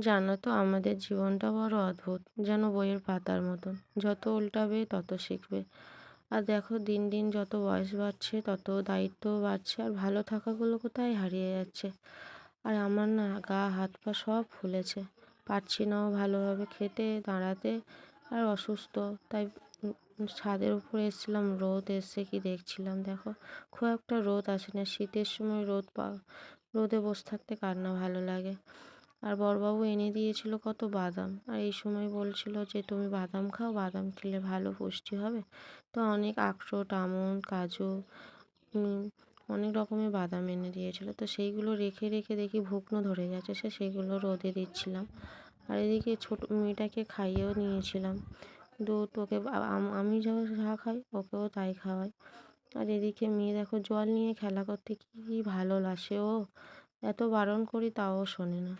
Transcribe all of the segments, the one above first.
জানো তো, আমাদের জীবনটা বড় অদ্ভুত, যেন বইয়ের পাতার মতন। যত উল্টাবে, তত শিখবে। আর দেখো, দিন দিন যত বয়স বাড়ছে, তত দায়িত্বও বাড়ছে, আর ভালো থাকাগুলো কোথায় হারিয়ে যাচ্ছে। আর আমার না গা, হাত, পা সব ফুলেছে। পারছি নাও ভালোভাবে খেতে, দাঁড়াতে, আর অসুস্থ। তাই ছাদের উপরে এসেছিলাম, রোদ এসছে কি দেখছিলাম, দেখো। খুব একটা রোদ আসে না শীতের সময় রোদ পা, রোদে বসে থাকতে কার না ভালো লাগে। আর বড়বাবু এনে দিয়েছিল কত বাদাম। আর এই সময় বলছিল যে, তুমি বাদাম খাও, বাদাম খেলে ভালো পুষ্টি হবে। তো অনেক আখরোট, আমন্ড, কাজু অনেক রকমের বাদাম এনে দিয়েছিল। তো সেইগুলো রেখে রেখে দেখি ভুকনো ধরে যাচ্ছে সে সেগুলো রোদে দিচ্ছিলাম। আর এদিকে ছোট মেয়েটাকে খাইয়েও নিয়েছিলাম। দুধ ওকে আমি যা যা খাই, ওকেও তাই খাওয়াই। আর এদিকে মেয়ে দেখো জল নিয়ে খেলা করতে কি ভালো লাগে ও। এত বারণ করি তাও শোনে না।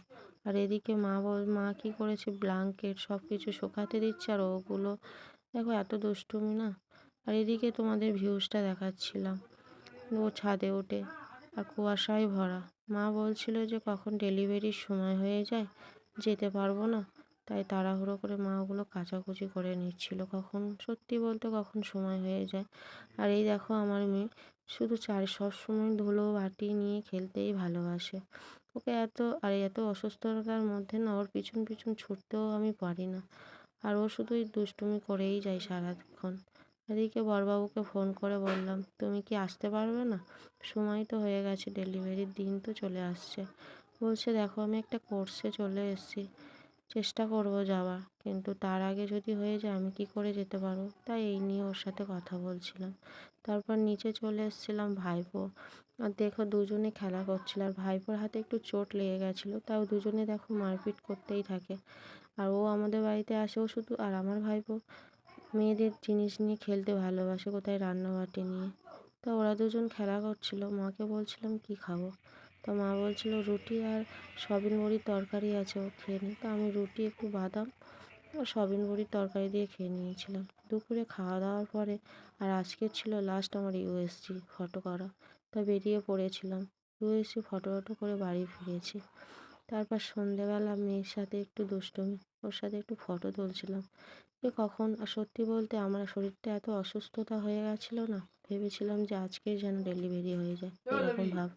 আর এদিকে মা বল, মা কী করেছে? ব্লাঙ্কেট সব কিছু শোকাতে দিচ্ছে আর ওগুলো দেখো এত দুষ্টুমি না? আর এদিকে তোমাদের ভিউসটা দেখাচ্ছিলাম। ও ছাদে ওঠে আর কুয়াশায় ভরা। মা বলছিল যে কখন ডেলিভারির সময় হয়ে যায়, যেতে পারব না। তাই তাড়াহুড়ো করে মা ওগুলো কাচাকুচি করে নিচ্ছিল। কখন সত্যি বলতে কখন সময় হয়ে যায়। আর এই দেখো আমার মেয়ে শুধু চার সব সময় ধুলো, বাটি নিয়ে খেলতেই ভালোবাসে। ওকে এত, আর এত অসুস্থতার মধ্যে না ওর পিছন পিছন ছুটতেও আমি পারি না। আর ও শুধুই দুষ্টুমি করেই যায় সারাক্ষণ। এদিকে বড়বাবুকে ফোন করে বললাম, তুমি কি আসতে পারবে না? সময় তো হয়ে গেছে ডেলিভারির দিন তো চলে আসছে। বলছে, দেখো আমি একটা কোর্সে চলে এসেছি। চেষ্টা করব যাওয়ার। কিন্তু তার আগে যদি হয়ে যায় আমি কি করে যেতে পারব? তাই এই নিয়ে ওর সাথে কথা বলছিলাম। তারপর নিচে চলে এসেছিলাম ভাইপো। আর দেখো দুজনে খেলা করছিল। আর ভাইপোর হাতে একটু চোট লেগে গেছিল। তাও দুজনে দেখো মারপিট করতেই থাকে। আর ও আমাদের বাড়িতে আসেও শুধু আর আমার ভাইপো। মেয়েদের জিনিস নিয়ে খেলতে ভালোবাসে কোথায় রান্নাবাটি নিয়ে। তো ওরা দুজন খেলা করছিল। মাকে বলছিলাম, কি খাব? তো মা বলছিল, রুটি আর সবিন বড়ির তরকারি আছে, ও খেয়ে নি। তো আমি রুটি একটু বাদাম ও সয়াবিন বড়ির তরকারি দিয়ে খেয়ে নিয়েছিলাম। দুপুরে খাওয়া দাওয়ার পরে আর আজকে ছিল লাস্ট আমার ইউএসজি ফটো করা, তা বেরিয়ে পড়েছিলাম। ইউএসজি ফটো ফটো করে বাড়ি ফিরেছি। তারপর সন্ধেবেলা মেয়ের সাথে একটু দুষ্টুমি, ওর সাথে একটু ফটো তুলছিলাম। যে কখন? সত্যি বলতে আমার শরীরটা এত অসুস্থতা হয়ে গেছিল না, ভেবেছিলাম যে আজকেই যেন ডেলিভারি হয়ে যায়, এরকম ভাব।